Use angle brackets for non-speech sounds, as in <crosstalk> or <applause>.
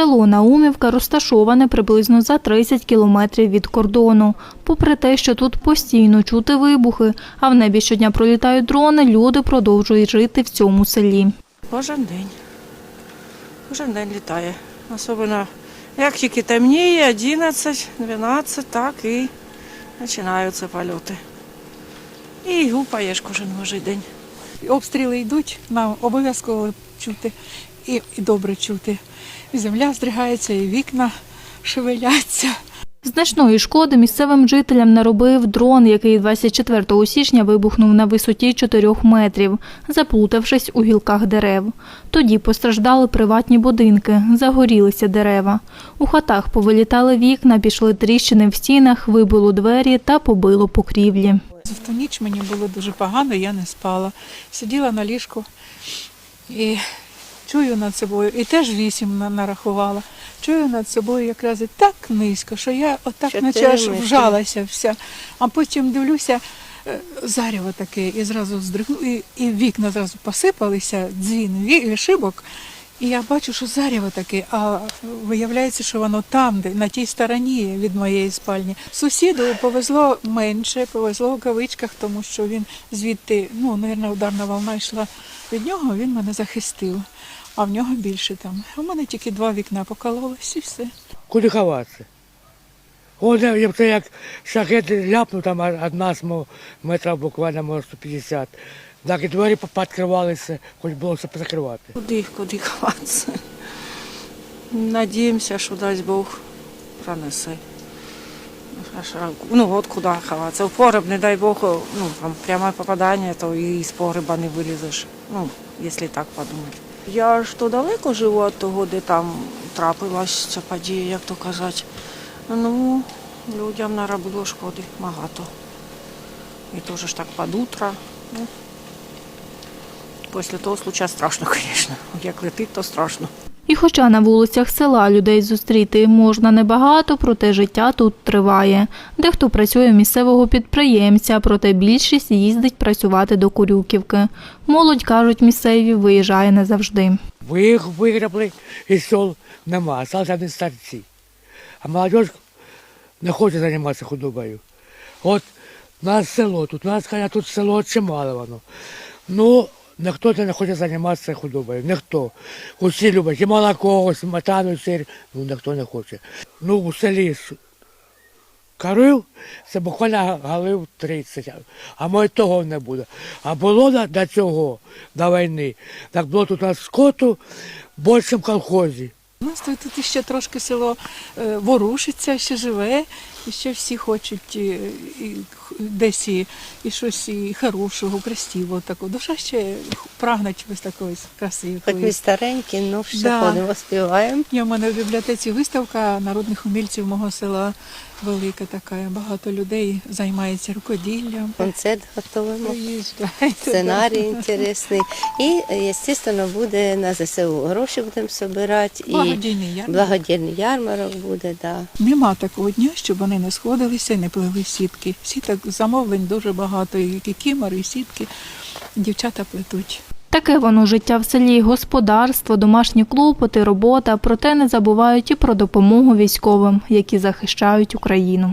Село Наумівка розташоване приблизно за 30 кілометрів від кордону. Попри те, що тут постійно чути вибухи, а в небі щодня пролітають дрони, люди продовжують жити в цьому селі. Кожен день. Кожен день літає. Особливо як тільки темніє, 11, 12, так і починаються польоти. І гупаєш кожен божий день. Обстріли йдуть, нам обов'язково чути і, і добре чути. І земля здригається, і вікна шевеляться. Значної шкоди місцевим жителям наробив дрон, який 24 січня вибухнув на висоті 4 метрів, заплутавшись у гілках дерев. Тоді постраждали приватні будинки, загорілися дерева. У хатах повилітали вікна, пішли тріщини в стінах, вибило двері та побило покрівлі. В ту ніч мені було дуже погано, я не спала. Сиділа на ліжку і чую над собою, і теж вісім на- нарахувала. Чую над собою якраз так низько, що я отак Чотири наче аж метри. вжалася вся. А потім дивлюся, е, заряво таке, і зразу здригну, і, і вікна зразу посипалися, дзвін ві- шибок. І я бачу, що заряво таке, а виявляється, що воно там, де на тій стороні від моєї спальні. Сусіду повезло менше, повезло в кавичках, тому що він звідти, ну, мабуть, ударна волна йшла від нього, він мене захистив. А в нього більше там. В мене тільки два вікна покололось і все. Куди ховатися? От як це як шахет ляпнув, там од нас мов, метрів буквально може 150. Так і двері відкривалися, хоч було все позакривати. Куди, куди ховатися? Надіємося, що дасть Бог пронесе. Ну от куди ховатися. В погреб, не дай Бог, ну там пряме попадання, то і з погреба не вилізеш. Ну, якщо так подумати. Я ж то далеко живу від того, де там трапилась ця подія, як то казати. Ну, людям наробило шкоди багато. І теж ж так під утро. Ну, після того случая страшно, <laughs> звісно. Як летить, то страшно. І хоча на вулицях села людей зустріти можна небагато, проте життя тут триває. Дехто працює місцевого підприємця, проте більшість їздить працювати до Курюківки. Молодь, кажуть місцеві, виїжджає не завжди. Ви їх виграбли із сел нема, залишилися одні старці. А молодь не хоче займатися худобою. От у нас село, тут у нас каже, тут село чимало воно. Ну, ніхто не хоче займатися худобою, ніхто. Усі люблять і молоко, і сметану, і сир, ну ніхто не хоче. Ну, у селі корів, це буквально голив 30, а- може того не буде. А було до, цього, до війни, так було тут у нас скоту більше в колхозі. У нас тут, тут ще трошки село е, ворушиться, ще живе, і ще всі хочуть е, і, десь і, і щось і хорошого, красивого такого. Душа ще прагне чогось такої краси. Хоч ми старенькі, ну ще Да. ходимо, співаємо. Є в мене в бібліотеці виставка народних умільців мого села. Велика така. Багато людей займається рукоділлям. Концерт готуємо. Сценарій інтересний. І, звісно, буде на ЗСУ гроші будемо збирати. І Благодійний ярмарок. благодійний ярмарок буде, да. Нема такого дня, щоб вони не сходилися не плели сітки. Сіток замовлень дуже багато, і кікімори, і сітки. Дівчата плетуть. Таке воно життя в селі, господарство, домашні клопоти, робота, проте не забувають і про допомогу військовим, які захищають Україну.